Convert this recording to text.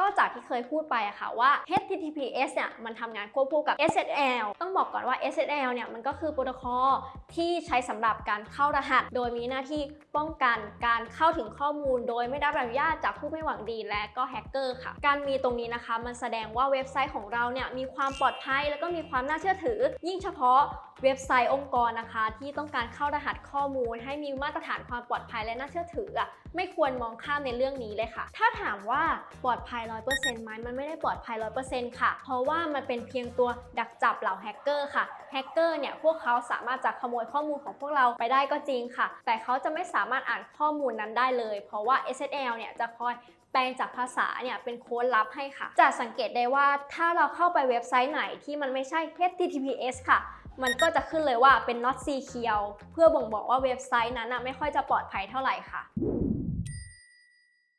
ก็จากที่เคยพูดไปอะค่ะว่า HTTPS เนี่ยมันทำงานควบคู่กับ SSL ต้องบอกก่อนว่า SSL เนี่ยมันก็คือโปรโตคอลที่ใช้สำหรับการเข้ารหัส โดยมีหน้าที่ป้องกันการเข้าถึงข้อมูล โดยไม่ได้รับอนุญาตจากผู้ไม่หวังดีและก็แฮกเกอร์ค่ะ การมีตรงนี้นะคะ มันแสดงว่าเว็บไซต์ของเราเนี่ยมีความปลอดภัย แล้วก็มีความน่าเชื่อถือ ยิ่งเฉพาะเว็บไซต์องค์กรนะคะ ที่ต้องการเข้ารหัสข้อมูล ให้มีมาตรฐานความปลอดภัยและน่าเชื่อถืออะไม่ควรมองข้ามในเรื่องนี้เลยค่ะ ถ้าถามว่าปลอดภัย100%ไหมมันไม่ได้ปลอดภัย 100%ค่ะ เพราะว่ามันเป็นเพียงตัวดักจับเหล่าแฮกเกอร์ค่ะ แฮกเกอร์เนี่ยพวกเขาสามารถจะขโมยข้อมูลของพวกเราไปได้ก็จริงค่ะ แต่เขาจะไม่สามารถอ่านข้อมูลนั้นได้เลย เพราะว่า SSL เนี่ยจะคอยแปลงจากภาษาเนี่ยเป็นโค้ดลับให้ค่ะ จะสังเกตได้ว่าถ้าเราเข้าไปเว็บไซต์ไหนที่มันไม่ใช่ HTTPS ค่ะ มันก็จะขึ้นเลยว่าเป็น not secure เพื่อบ่งบอกว่าเว็บไซต์นั้นไม่ค่อยจะปลอดภัยเท่าไหร่ค่ะ